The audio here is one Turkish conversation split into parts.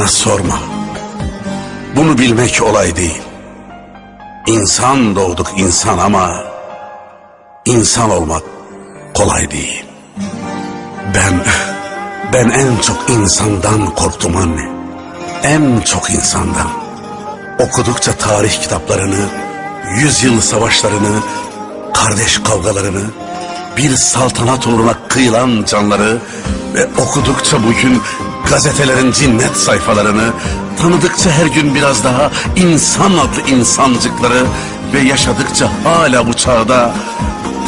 Bana sorma. Bunu bilmek olay değil. İnsan doğduk insan ama insan olmak kolay değil. Ben ben en çok insandan korktum anne. En çok insandan. Okudukça tarih kitaplarını, yüzyıl savaşlarını, kardeş kavgalarını, bir saltanat uğruna kıyılan canları ve okudukça bugün gazetelerin cinnet sayfalarını, tanıdıkça her gün biraz daha insan adlı insancıkları ve yaşadıkça hala bu çağda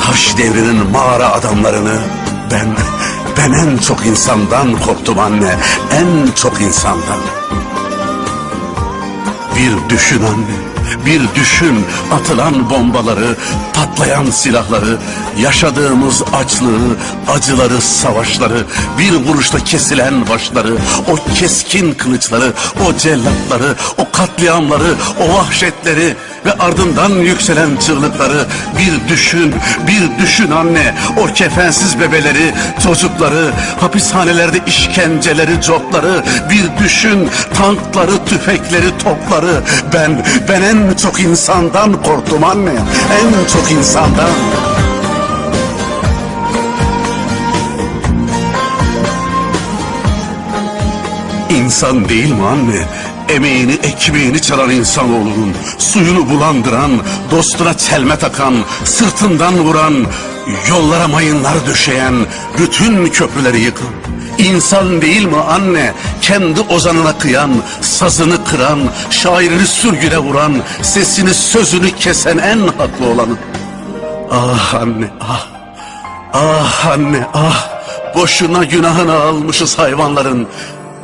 taş devrinin mağara adamlarını ben ben en çok insandan korktum anne. En çok insandan. Bir düşün anne. Bir düşün atılan bombaları, patlayan silahları, yaşadığımız açlığı, acıları, savaşları, bir vuruşta kesilen başları, o keskin kılıçları, o cellatları, o katliamları, o vahşetleri ve ardından yükselen çığlıkları bir düşün, bir düşün anne. O kefensiz bebeleri, çocukları, hapishanelerde işkenceleri, copları bir düşün. Tankları, tüfekleri, topları. Ben, ben en çok insandan korktum anne. En çok insandan. İnsan değil mi anne? Emeğini, ekmeğini çalan insanoğlunun, suyunu bulandıran, dostuna çelme takan, sırtından vuran, yollara mayınlar döşeyen, bütün köprüleri yıkan. İnsan değil mi anne? Kendi ozanına kıyan, sazını kıran, şairini sürgüne vuran, sesini sözünü kesen en haklı olanı. Ah anne, ah. Ah anne, ah. Boşuna günahını almışız hayvanların.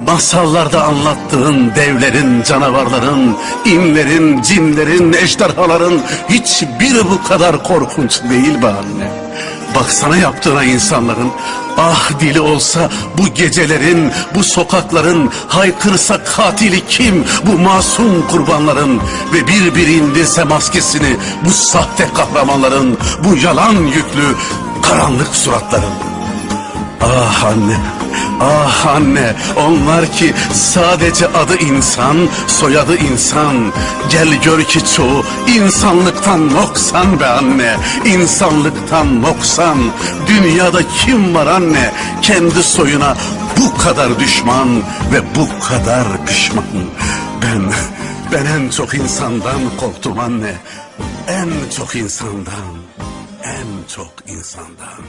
Masallarda anlattığın devlerin, canavarların, inlerin, cinlerin, ejderhaların hiçbiri bu kadar korkunç değil be anne. Baksana yaptığına insanların, ah dili olsa bu gecelerin, bu sokakların, haykırsa katili kim, bu masum kurbanların ve bir bir indirse maskesini, bu sahte kahramanların, bu yalan yüklü, karanlık suratların. Ah anne, ah anne, onlar ki sadece adı insan, soyadı insan. Gel gör ki çoğu insanlıktan noksan be anne, insanlıktan noksan. Dünyada kim var anne, kendi soyuna bu kadar düşman ve bu kadar pişman. Ben, ben en çok insandan korktum anne, en çok insandan, en çok insandan.